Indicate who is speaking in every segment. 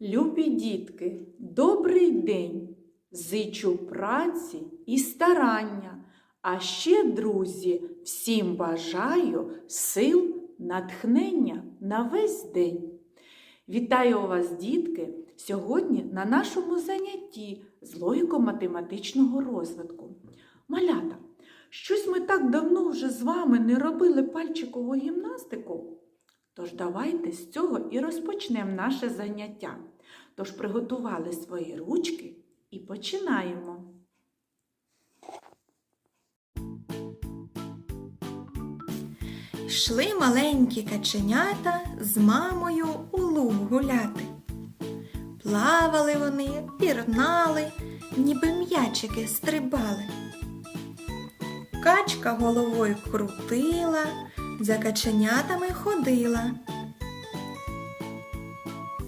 Speaker 1: Любі дітки, добрий день! Зичу праці і старання, а ще, друзі, всім бажаю сил, натхнення на весь день. Вітаю вас, дітки, сьогодні на нашому занятті з логіко-математичного розвитку. Малята, щось ми так давно вже з вами не робили пальчикову гімнастику. Тож давайте з цього і розпочнемо наше заняття. Тож приготували свої ручки і починаємо.
Speaker 2: Йшли маленькі каченята з мамою у луг гуляти. Плавали вони, пірнали, ніби м'ячики стрибали. Качка головою крутила, за каченятами ходила.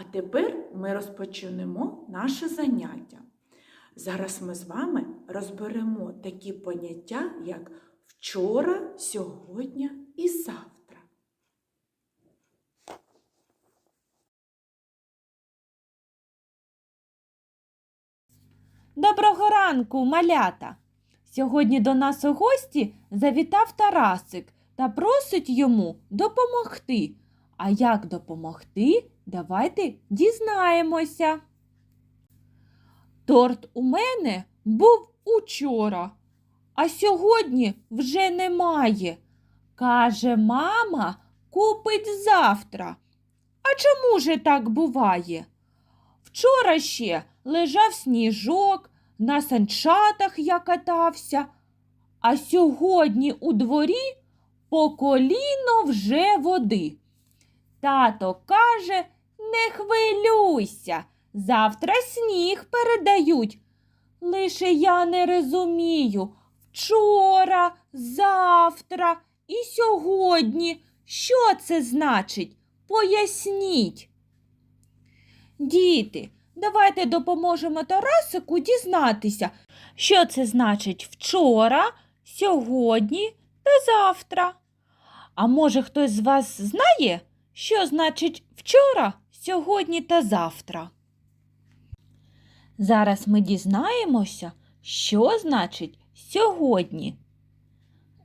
Speaker 1: А тепер ми розпочнемо наше заняття. Зараз ми з вами розберемо такі поняття, як вчора, сьогодні і завтра.
Speaker 3: Доброго ранку, малята! Сьогодні до нас у гості завітав Тарасик та просить йому допомогти. А як допомогти, давайте дізнаємося. Торт у мене був учора, а сьогодні вже немає. Каже, мама купить завтра. А чому же так буває? Вчора ще лежав сніжок, на санчатах я катався, а сьогодні у дворі по коліно вже води. Тато каже, не хвилюйся, завтра сніг передають. Лише я не розумію вчора, завтра і сьогодні. Що це значить? Поясніть. Діти, давайте допоможемо Тарасику дізнатися, що це значить вчора, сьогодні та завтра. А може хтось з вас знає, що значить вчора, сьогодні та завтра? Зараз ми дізнаємося, що значить сьогодні.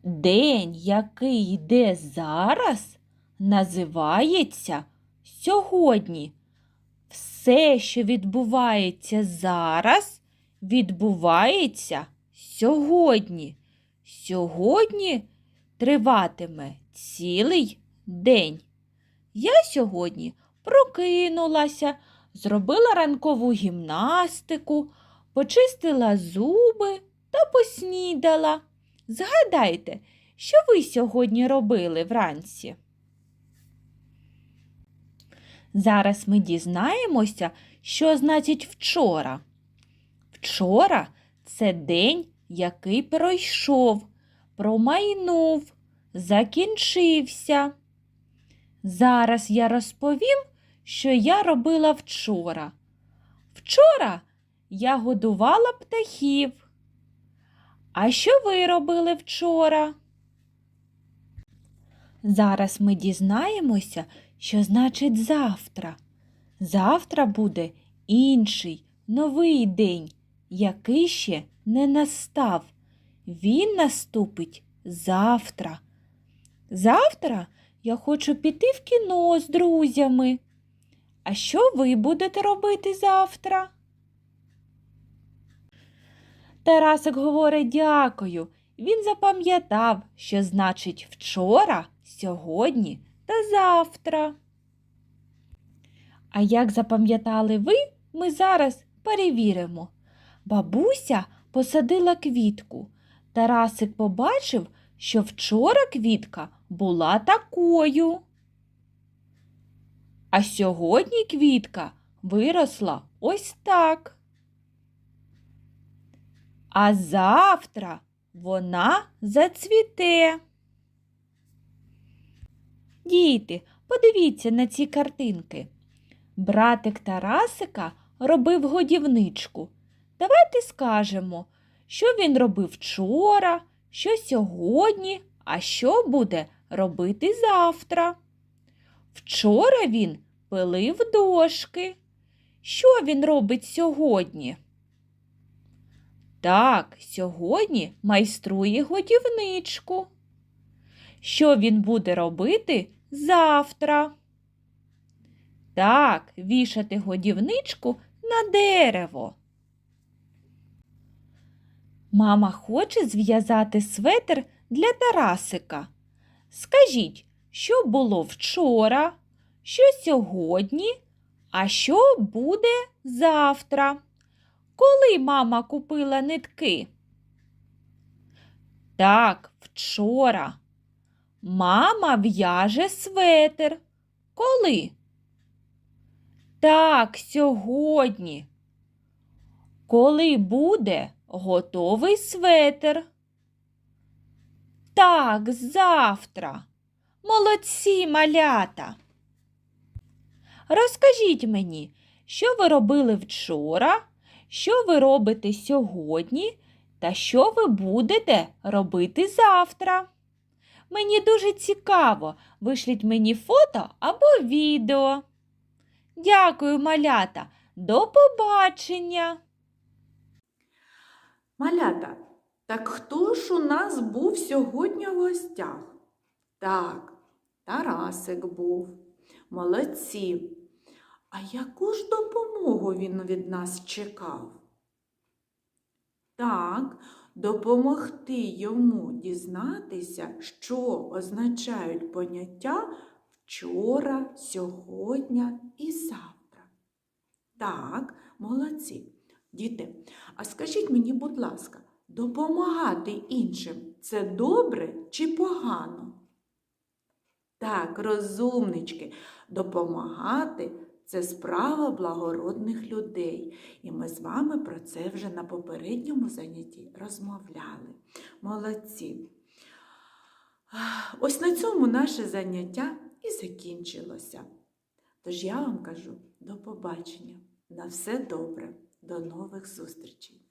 Speaker 3: День, який йде зараз, називається сьогодні. Все, що відбувається зараз, відбувається сьогодні. Сьогодні триватиме цілий день. Я сьогодні прокинулася, зробила ранкову гімнастику, почистила зуби та поснідала. Згадайте, що ви сьогодні робили вранці? Зараз ми дізнаємося, що значить вчора. Вчора це день, який пройшов, промайнув, закінчився. Зараз я розповім, що я робила вчора. Вчора я годувала птахів. А що ви робили вчора? Зараз ми дізнаємося, що значить завтра. Завтра буде інший, новий день, який ще не настав. Він наступить завтра. Завтра я хочу піти в кіно з друзями. А що ви будете робити завтра? Тарасик говорить дякую. Він запам'ятав, що значить вчора, сьогодні та завтра. А як запам'ятали ви, ми зараз перевіримо. Бабуся посадила квітку. Тарасик побачив, що вчора квітка була такою. А сьогодні квітка виросла ось так. А завтра вона зацвіте. Діти, подивіться на ці картинки. Братик Тарасика робив годівничку. Давайте скажемо, що він робив вчора, що сьогодні, а що буде робити завтра. Вчора він пилив дошки. Що він робить сьогодні? Так, сьогодні майструє годівничку. Що він буде робити завтра? Так, вішати годівничку на дерево. Мама хоче зв'язати светр для Тарасика. Скажіть, що було вчора, що сьогодні, а що буде завтра? Коли мама купила нитки? Так, вчора. Мама в'яже светр. Коли? Так, сьогодні. Коли буде готовий светр? Так, завтра. Молодці малята. Розкажіть мені, що ви робили вчора, що ви робите сьогодні та що ви будете робити завтра. Мені дуже цікаво, вишліть мені фото або відео. Дякую, малята. До побачення.
Speaker 1: Малята, так хто ж у нас був сьогодні в гостях? Так, Тарасик був. Молодці. А яку ж допомогу він від нас чекав? Так, допомогти йому дізнатися, що означають поняття вчора, сьогодні і завтра. Так, молодці. Діти, а скажіть мені, будь ласка, допомагати іншим це добре чи погано? Так, розумнички, допомагати це справа благородних людей. І ми з вами про це вже на попередньому занятті розмовляли. Молодці. Ось на цьому наше заняття і закінчилося. Тож я вам кажу до побачення. На все добре, до нових зустрічей!